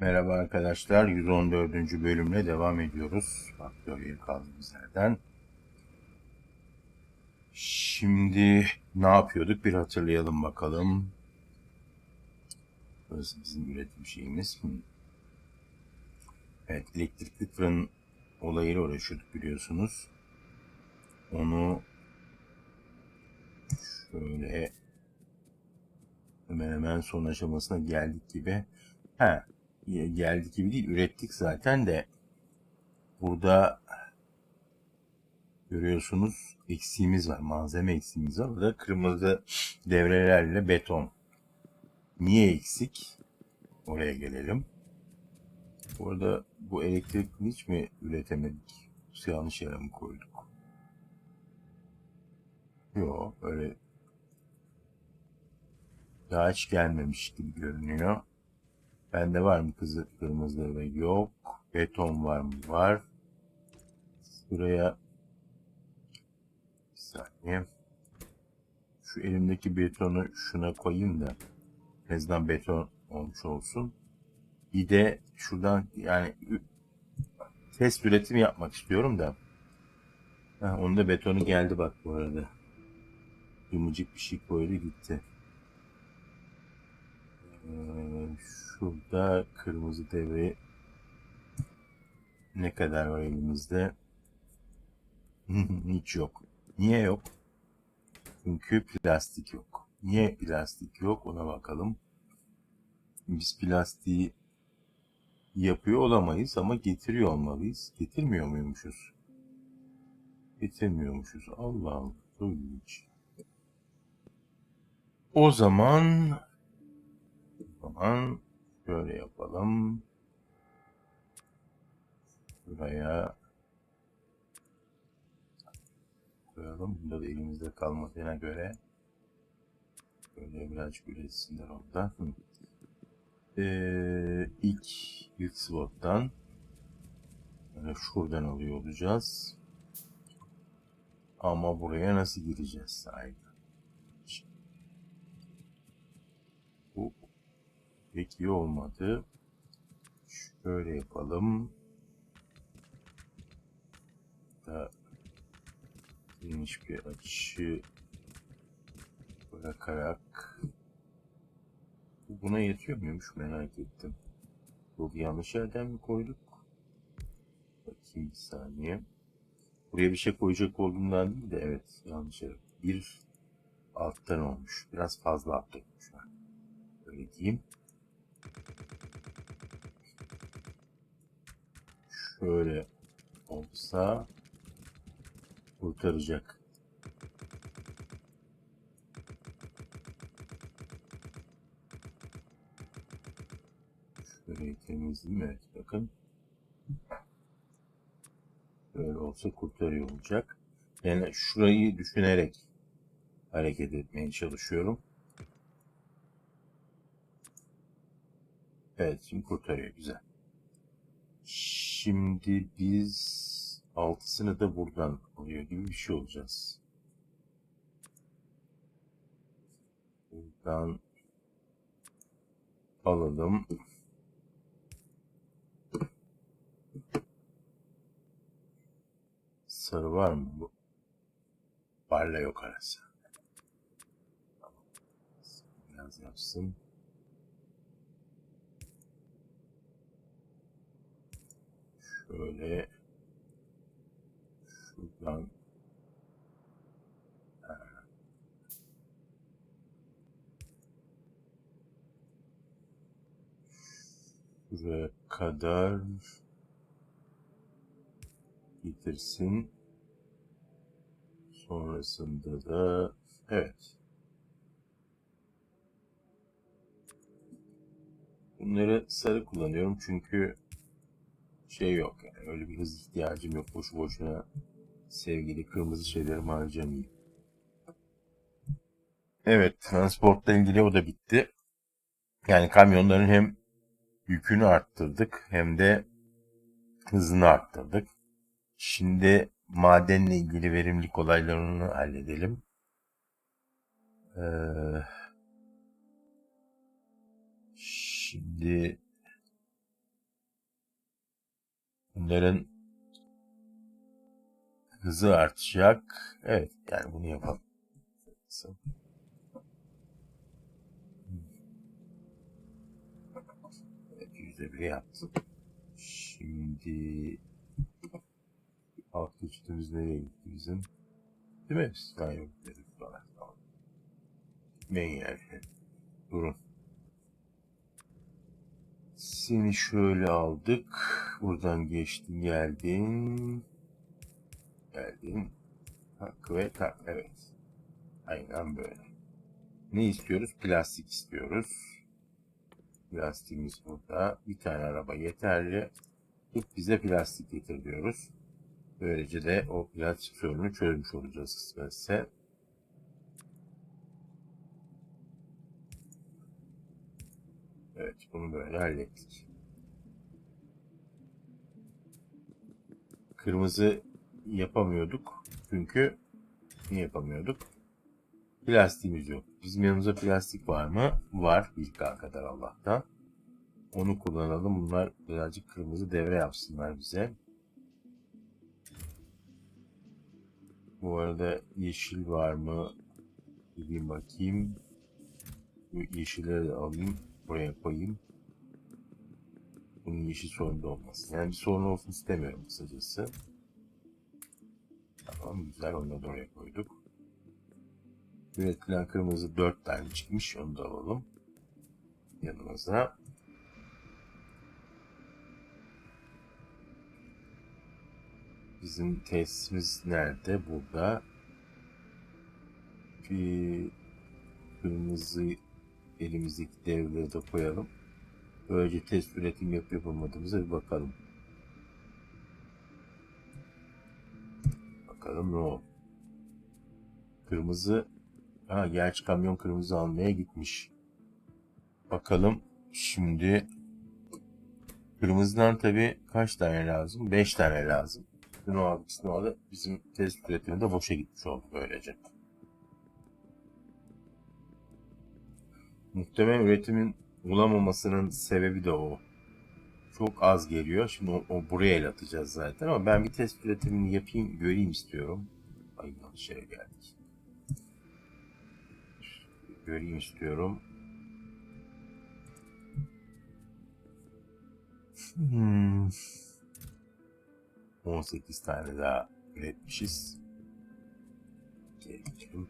Merhaba arkadaşlar, 114. bölümle devam ediyoruz. Faktöriyel kaldığımız yerden. Şimdi ne yapıyorduk bir hatırlayalım bakalım. Burası bizim üretim şeyimiz. Evet, elektrikli fırın olayıyla uğraşıyorduk biliyorsunuz. Onu şöyle hemen hemen son aşamasına geldik gibi. Ha, geldik gibi değil, ürettik zaten de burada görüyorsunuz eksiğimiz var, malzeme eksiğimiz var. Burada kırmızı devrelerle beton. Niye eksik? Oraya gelelim. Burada bu elektrik hiç mi üretemedik? Yanlış yere mi koyduk? Yok, öyle daha hiç gelmemiş gibi görünüyor. Bende var mı kızı kırmızı devre? Yok. Beton var mı? Var. Buraya bir saniye. Şu elimdeki betonu şuna koyayım da en beton olmuş olsun. Bir de şuradan yani test üretimi yapmak istiyorum da. Ha, onun da betonu geldi bak bu arada. Yumuşak bir şey koydu gitti. Ee, şurada kırmızı devre ne kadar var elimizde? Hiç yok. Niye yok? Çünkü plastik yok. Niye plastik yok ona bakalım. Biz plastiği yapıyor olamayız ama getiriyor olmalıyız. Getirmiyor muymuşuz? Getirmiyormuşuz. Allah Allah. Çok ilginç. O zaman o zaman şöyle yapalım. Buraya koyalım. Bunda da elimizde kalmadığına göre böyle birazcık üretsinler. Hı. Ee, ilk ilk slottan böyle şuradan alıyor olacağız. Ama buraya nasıl gireceğiz sahibi? Bu pek iyi olmadı. Şöyle yapalım. Da geniş bir açı bırakarak bu buna yetiyor muymuş merak ettim. Yok yanlış yerden mi koyduk? Bakayım bir saniye. Buraya bir şey koyacak olduğundan değil de evet yanlış yer. Bir alttan olmuş. Biraz fazla altta olmuş. Öyle diyeyim. Şöyle olsa kurtaracak. Şöyle temizleyeyim. Evet bakın. Böyle olsa kurtarıyor olacak. Yani şurayı düşünerek hareket etmeye çalışıyorum. Evet şimdi kurtarıyor güzel. Şimdi biz altısını da buradan alıyor gibi bir şey olacağız. Buradan alalım. Sarı var mı bu? Varla yok arası. Biraz yapsın. Şöyle şuradan şuraya kadar getirsin. Sonrasında da evet. Bunları sarı kullanıyorum çünkü şey yok yani öyle bir hız ihtiyacım yok boşu boşuna sevgili kırmızı şeylerimi harcamayayım. Evet transportla ilgili o da bitti. Yani kamyonların hem yükünü arttırdık hem de hızını arttırdık. Şimdi madenle ilgili verimlilik olaylarını halledelim. Ee, şimdi Bunların hızı artacak. Evet yani bunu yapalım. Yüzde bir yaptım. Şimdi alt üstümüz nereye gitti bizim? Değil mi? Ben yok dedik bana. Tamam. Ben yani. Durun. Seni şöyle aldık. Buradan geçtin geldin. Geldin. Tak ve tak. Evet. Aynen böyle. Ne istiyoruz? Plastik istiyoruz. Plastiğimiz burada. Bir tane araba yeterli. İlk bize plastik getir diyoruz. Böylece de o plastik sorunu çözmüş olacağız kısmetse. Evet bunu böyle hallettik. Kırmızı yapamıyorduk. Çünkü niye yapamıyorduk? Plastiğimiz yok. Bizim yanımızda plastik var mı? Var. Bir kadar Allah'tan. Onu kullanalım. Bunlar birazcık kırmızı devre yapsınlar bize. Bu arada yeşil var mı? Gideyim bakayım. Bu yeşilleri alayım. Buraya koyayım. Bunun yeşil sorunu olmasın. Yani bir sorun olsun istemiyorum kısacası. Tamam güzel onu da oraya koyduk. Üretilen kırmızı 4 tane çıkmış. Onu da alalım. Yanımıza. Bizim tesisimiz nerede? Burada. Bir kırmızı elimizdeki devreleri de koyalım. Böylece test üretim yapıp yapamadığımıza bir bakalım. Bakalım ne oldu. Kırmızı Ha gerçi kamyon kırmızı almaya gitmiş. Bakalım şimdi kırmızıdan tabi kaç tane lazım? 5 tane lazım. Bunu aldık, şunu aldık. Bizim test üretimi de boşa gitmiş oldu böylece. Muhtemelen üretimin bulamamasının sebebi de o. Çok az geliyor. Şimdi o, o buraya el atacağız zaten ama ben bir test üretimini yapayım, göreyim istiyorum. Ay yanlış yere geldik. Göreyim istiyorum. Hmm. 18 tane daha üretmişiz. Geri geçelim.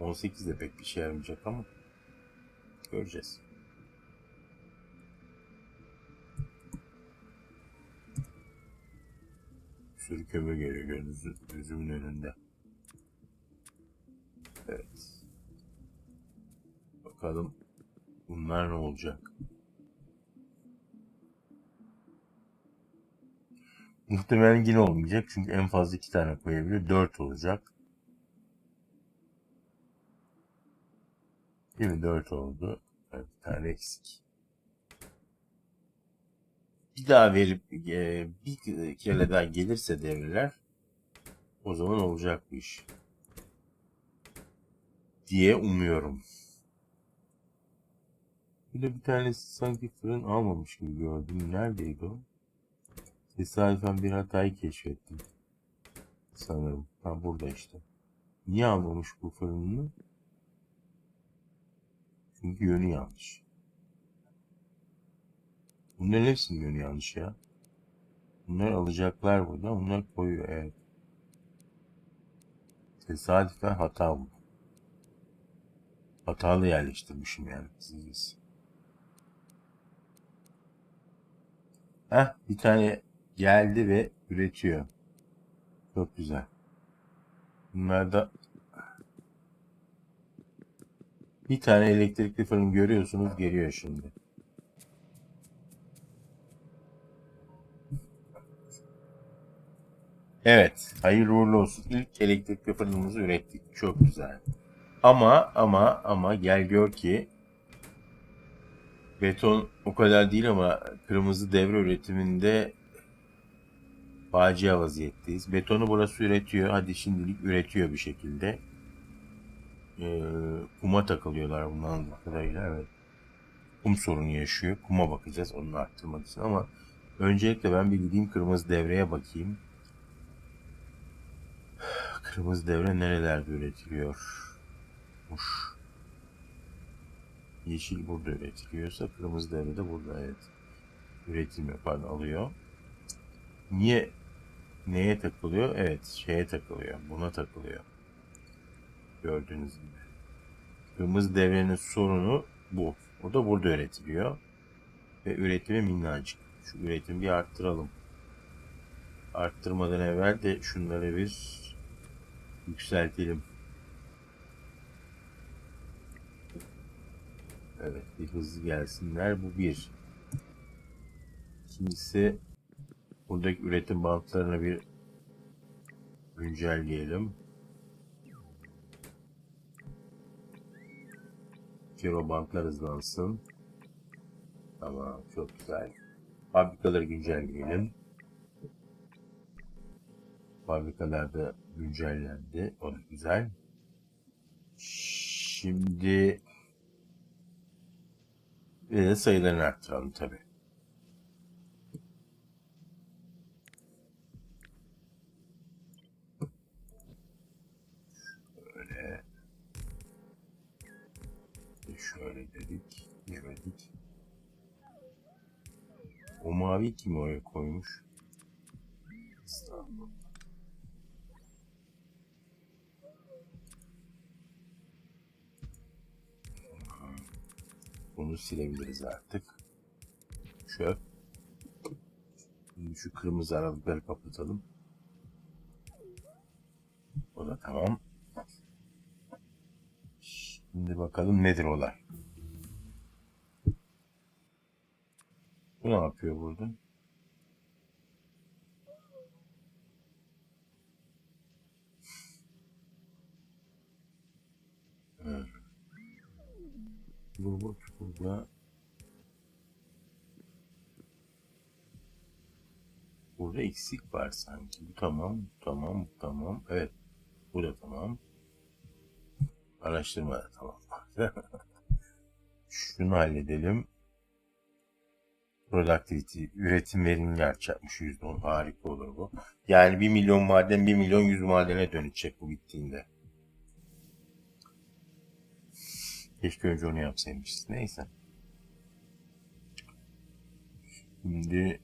18 de pek bir şey yaramayacak ama göreceğiz. Sürü kömür geliyor gözümüzün, gözümün önünde. Evet. Bakalım bunlar ne olacak? Muhtemelen yine olmayacak çünkü en fazla iki tane koyabiliyor. Dört olacak. Değil mi? Dört oldu. Evet, bir tane eksik. Bir daha verip e, bir kere daha gelirse devreler o zaman olacak bu iş. Diye umuyorum. Bir de bir tanesi sanki fırın almamış gibi gördüm. Neredeydi o? Tesadüfen bir hatayı keşfettim. Sanırım. Ha burada işte. Niye almamış bu fırınını? Çünkü yönü yanlış. Bunların hepsinin yönü yanlış ya. Bunlar alacaklar burada. Bunlar koyuyor evet. Tesadüfen hata bu. Hatalı yerleştirmişim yani. Siz. Heh, bir tane geldi ve üretiyor. Çok güzel. Bunlar da bir tane elektrikli fırın görüyorsunuz geliyor şimdi. Evet, hayırlı uğurlu olsun. İlk elektrikli fırınımızı ürettik. Çok güzel. Ama ama ama gel gör ki beton o kadar değil ama kırmızı devre üretiminde facia vaziyetteyiz. Betonu burası üretiyor. Hadi şimdilik üretiyor bir şekilde. Ee, kuma takılıyorlar bundan kadarıyla. Evet. Kum sorunu yaşıyor. Kuma bakacağız onu arttırmak için ama Öncelikle ben bir gideyim kırmızı devreye bakayım. Kırmızı devre nerelerde üretiliyor? Muş. Yeşil burada üretiliyorsa kırmızı devre de burada evet. Üretilmiyor pardon alıyor. Niye neye takılıyor? Evet şeye takılıyor. Buna takılıyor. Gördüğünüz gibi. Kırmızı devrenin sorunu bu. O da burada üretiliyor. Ve üretimi minnacık. Şu üretimi bir arttıralım. Arttırmadan evvel de şunları bir yükseltelim. Evet bir hızlı gelsinler. Bu bir. İkincisi buradaki üretim bantlarını bir güncelleyelim. Kiro bantlar hızlansın. Tamam çok güzel. Fabrikaları güncelleyelim. Fabrikalarda güncellendi. O da güzel. Şimdi ve de sayılarını arttıralım tabi. Şöyle. Şöyle dedik. Yemedik. O mavi kim oraya koymuş? Bunu silebiliriz artık. Çöp. Şu kırmızı aralıkları kapatalım. O da tamam. Şimdi bakalım nedir olay. Bu ne yapıyor burada? Hmm. Robot burada. Burada eksik var sanki. Bu tamam, bu tamam, bu tamam. Evet. Bu da tamam. Araştırma da tamam. Şunu halledelim. Productivity, üretim verimli artacakmış %10. Harika olur bu. Yani 1 milyon maden 1 milyon 100 madene dönecek bu bittiğinde. Keşke önce onu yapsaymışız. Neyse. Şimdi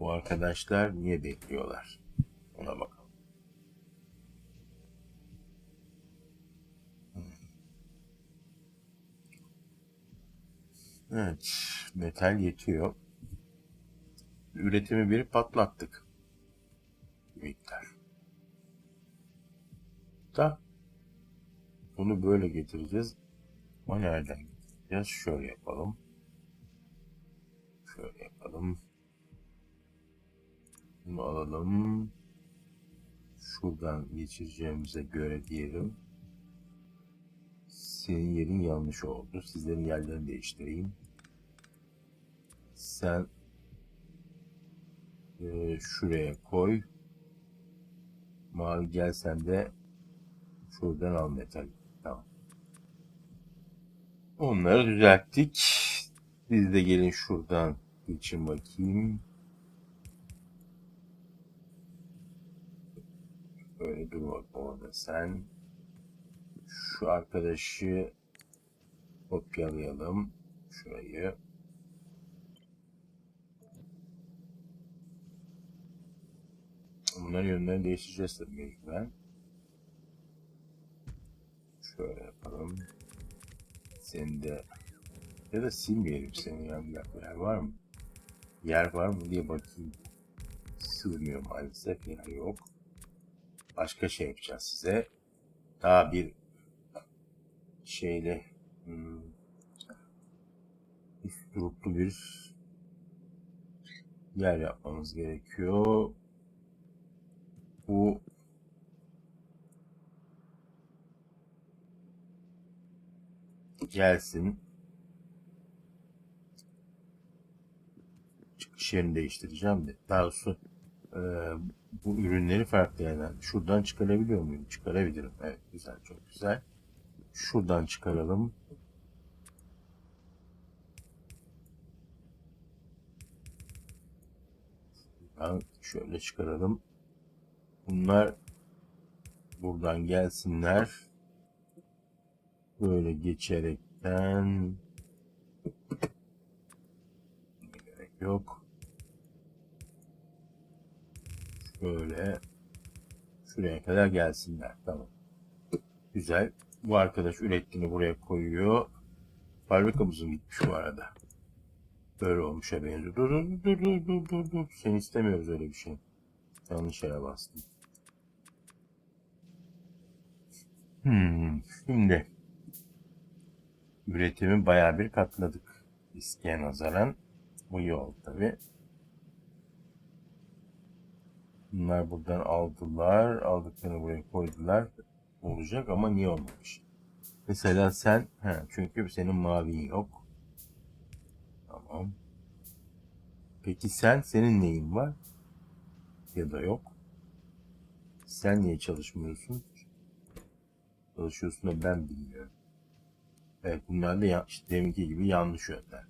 bu arkadaşlar niye bekliyorlar? Ona bakalım. Evet, metal yetiyor. Üretimi bir patlattık. Miktar. Da bunu böyle getireceğiz. Nereden getireceğiz? Şöyle yapalım. Şöyle yapalım. Bunu alalım. Şuradan geçireceğimize göre diyelim. Senin yerin yanlış oldu. Sizlerin yerlerini değiştireyim. Sen e, şuraya koy. Mavi gelsen de şuradan al metal. Onları düzelttik. Siz de gelin şuradan geçin bakayım. Böyle dur bak orada sen. Şu arkadaşı kopyalayalım. Şurayı. Bunların yönlerini değiştireceğiz tabii mecburen. Şöyle yapalım. Seni de ya da silmeyelim seni ya bir dakika yer var mı? Yer var mı diye bakayım. Sığmıyor maalesef yer yok. Başka şey yapacağız size. Daha bir şeyle hmm, üsturuplu bir yer yapmamız gerekiyor. Bu gelsin. Çıkış yerini değiştireceğim de. Daha doğrusu e, bu ürünleri farklı yerden. Şuradan çıkarabiliyor muyum? Çıkarabilirim. Evet güzel çok güzel. Şuradan çıkaralım. Buradan şöyle çıkaralım. Bunlar buradan gelsinler. Böyle geçerekten gerek yok. Şöyle şuraya kadar gelsinler. Tamam. Güzel. Bu arkadaş ürettiğini buraya koyuyor. Fabrikamızın gitmiş bu arada. Böyle olmuşa benziyor. Dur dur dur dur dur dur dur. Sen istemiyoruz öyle bir şey. Yanlış yere bastım. Hmm, şimdi üretimi bayağı bir katladık. İsteğe nazaran bu iyi oldu tabi. Bunlar buradan aldılar. Aldıklarını buraya koydular. Olacak ama niye olmamış? Mesela sen, he, çünkü senin mavin yok. Tamam. Peki sen, senin neyin var? Ya da yok. Sen niye çalışmıyorsun? Çalışıyorsun da ben bilmiyorum. Evet bunlar da işte deminki gibi yanlış yönler.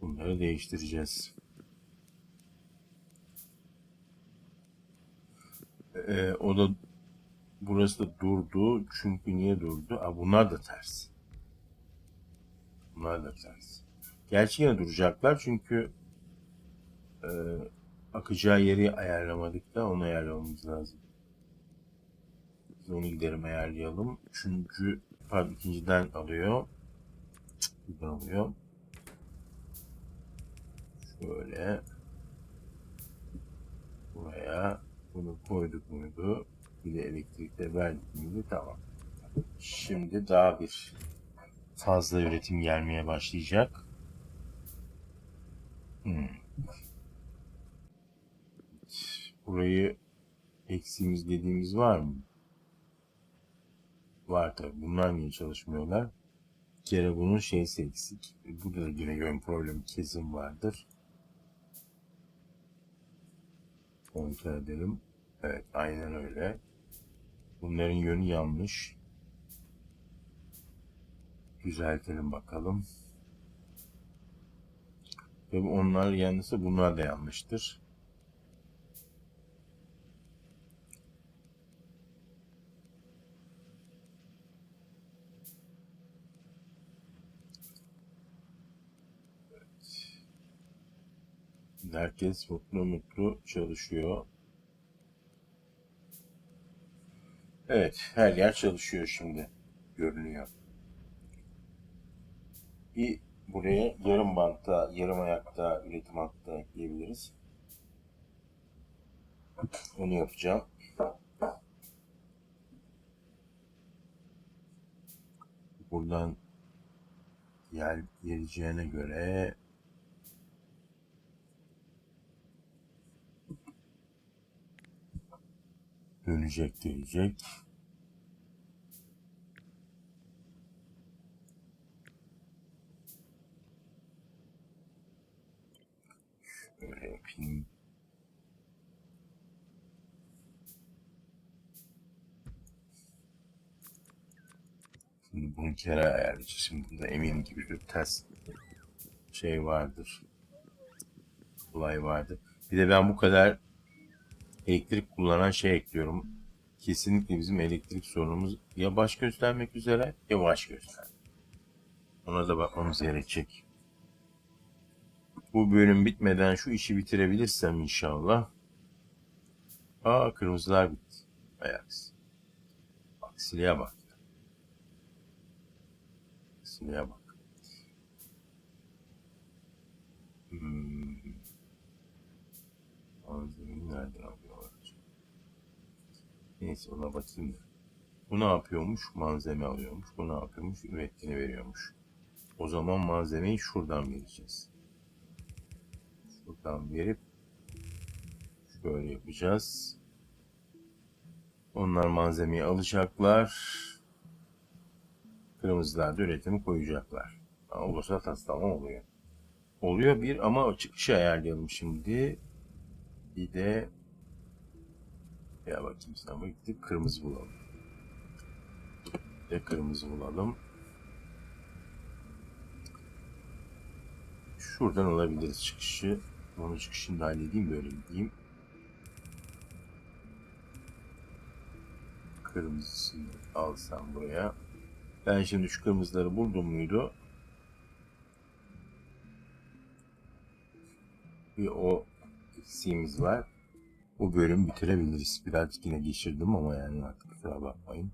Bunları değiştireceğiz. Ee, o da burası da durdu. Çünkü niye durdu? Aa, bunlar da ters. Bunlar da ters. Gerçi yine duracaklar çünkü e, akacağı yeri ayarlamadık da onu ayarlamamız lazım. Onu giderim ayarlayalım. Çünkü pardon ikinciden alıyor. Buradan alıyor. Şöyle buraya bunu koyduk muydu? Bir de elektrikte verdik miydi? Tamam. Şimdi daha bir fazla üretim gelmeye başlayacak. Hmm. Burayı eksiğimiz dediğimiz var mı? Var tabi. Bunlar niye çalışmıyorlar? Bir kere bunun şeysi eksik. Burada da yine yön problemi kesin vardır. Kontrol edelim. Evet aynen öyle. Bunların yönü yanlış. Düzeltelim bakalım. Tabi onlar yanlışsa bunlar da yanlıştır. Herkes mutlu mutlu çalışıyor. Evet, her yer çalışıyor şimdi. Görünüyor. Bir buraya yarım bantta, yarım ayakta üretim hattı ekleyebiliriz. Onu yapacağım. Buradan yer geleceğine göre dönecek dönecek. Şöyle yapayım. Şimdi bunu kere ayarlayacağız. Şimdi bunda eminim ki bir ters şey vardır. Olay vardır. Bir de ben bu kadar elektrik kullanan şey ekliyorum. Kesinlikle bizim elektrik sorunumuz ya baş göstermek üzere ya baş göster. Ona da bakmamız gerekecek. Bu bölüm bitmeden şu işi bitirebilirsem inşallah. Aa kırmızılar bitti. Ajax. Aksiliğe bak. Aksiliğe bak. Hmm. Malzemeyi nereden? Neyse ona bakayım da. Bu ne yapıyormuş? Malzeme alıyormuş. Bu ne yapıyormuş? Ürettiğini veriyormuş. O zaman malzemeyi şuradan vereceğiz. Şuradan verip şöyle yapacağız. Onlar malzemeyi alacaklar. Kırmızılar da üretimi koyacaklar. Ha, olursa taslama oluyor. Oluyor bir ama çıkışı ayarlayalım şimdi. Bir de ya bakayım sana gittik kırmızı bulalım. De kırmızı bulalım. Şuradan alabiliriz çıkışı. Onu çıkışında halledeyim de öyle gideyim. Kırmızısını alsam buraya. Ben şimdi şu kırmızıları buldum muydu? Bir o eksiğimiz var. Bu bölüm bitirebiliriz. Birazcık yine geçirdim ama yani artık kusura bakmayın.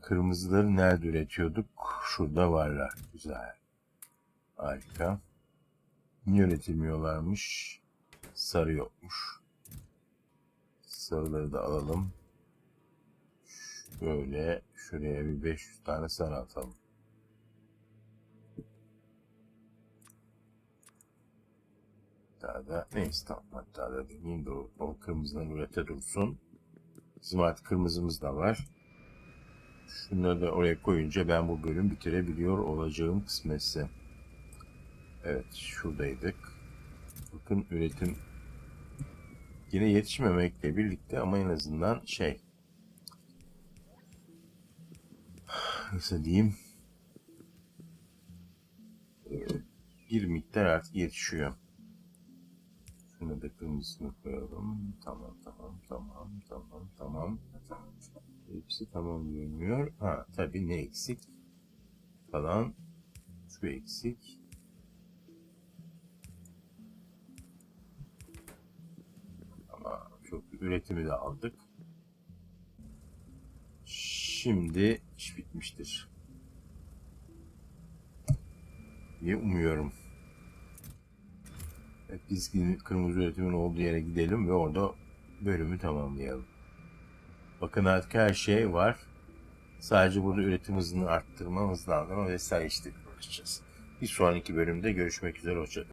Kırmızıları nerede üretiyorduk? Şurada varlar. Güzel. Harika. Niye üretilmiyorlarmış? Sarı yokmuş. Sarıları da alalım. Şöyle şuraya bir 500 tane sarı atalım. Hatta da neyse tamam hatta da demeyeyim de o, o kırmızıdan ürete dursun. Bizim artık kırmızımız da var. Şunları da oraya koyunca ben bu bölüm bitirebiliyor olacağım kısmetse. Evet şuradaydık. Bakın üretim yine yetişmemekle birlikte ama en azından şey nasıl diyeyim bir miktar artık yetişiyor. Şunu da kırmızısını koyalım. Tamam tamam tamam tamam tamam. Hepsi tamam görünüyor. Ha tabii ne eksik falan. Şu eksik. Ama çok üretimi de aldık. Şimdi iş bitmiştir. diye umuyorum. Biz kırmızı üretimin olduğu yere gidelim ve orada bölümü tamamlayalım. Bakın artık her şey var. Sadece burada üretim hızını arttırma, hızlandırma vesaire işte uğraşacağız. Bir sonraki bölümde görüşmek üzere. Hoşçakalın.